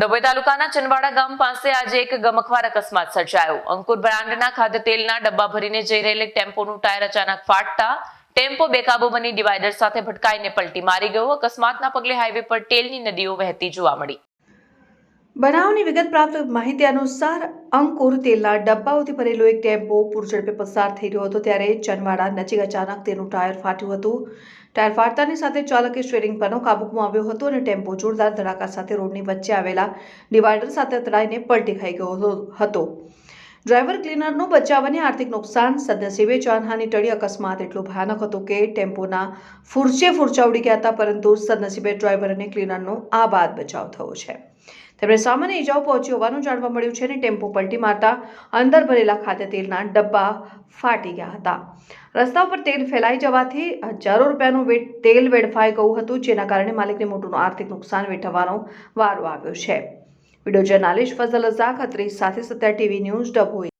ડભોઈ તાલુકાના ચનવાડા ગામ પાસે આજે એક ગમખવાર અકસ્માત સર્જાયો. અંકુર બ્રાન્ડના ખાદ્ય તેલના ડબ્બા ભરીને જઈ રહેલ ટેમ્પોનું ટાયર અચાનક ફાટતા ટેમ્પો બેકાબુ બની ડિવાઈડર સાથે ભટકાઈને પલટી મારી ગયો. અકસ્માતના પગલે હાઈવે પર તેલની નદીઓ વહેતી જોવા મળી. બનાવની વિગત પ્રાપ્ત માહિતી અનુસાર અંકુર તેલના ડબ્બાઓથી ભરેલો એક ટેમ્પો પૂરઝડપે પસાર થઈ રહ્યો હતો ત્યારે ચનવાડા નજીક અચાનક તેનું ટાયર ફાટ્યું હતું. ટાયર ફાટતાની સાથે ચાલકે સ્ટેરિંગ પરનો કાબુ ગુમાવ્યો હતો અને ટેમ્પો જોરદાર ધડાકા સાથે રોડની વચ્ચે આવેલા ડિવાઈડર સાથે અથડાઈને પલટી ખાઈ ગયો હતો. ડ્રાઈવર ક્લીનરનું બચાવવાની આર્થિક નુકસાન સદનસીબે જાનહાની ટળી અકસ્માત એટલો ભયાનક હતો કે ટેમ્પોના ફૂરચે ફૂરચા ઉડી ગયા હતા, પરંતુ સદનસીબે ડ્રાઈવર અને ક્લીનરનો આ બાદ બચાવ થયો છે. તેમને સામાન્ય ઈજાઓ પહોંચી હોવાનું જાણવા મળ્યું છે અને ટેમ્પો પલટી મારતા અંદર ભરેલા ખાદ્ય તેલના ડબ્બા ફાટી ગયા હતા. રસ્તા ઉપર તેલ ફેલાઈ જવાથી હજારો રૂપિયાનું તેલ વેડફાઈ ગયું હતું, જેના કારણે માલિકને મોટું આર્થિક નુકસાન વેઠવવાનો વારો આવ્યો છે. વીડિયો જર્નાલિસ્ટ ફઝલ અઝા ખત્રી સાથે સત્યા ટીવી ન્યૂઝ ડભોઈ.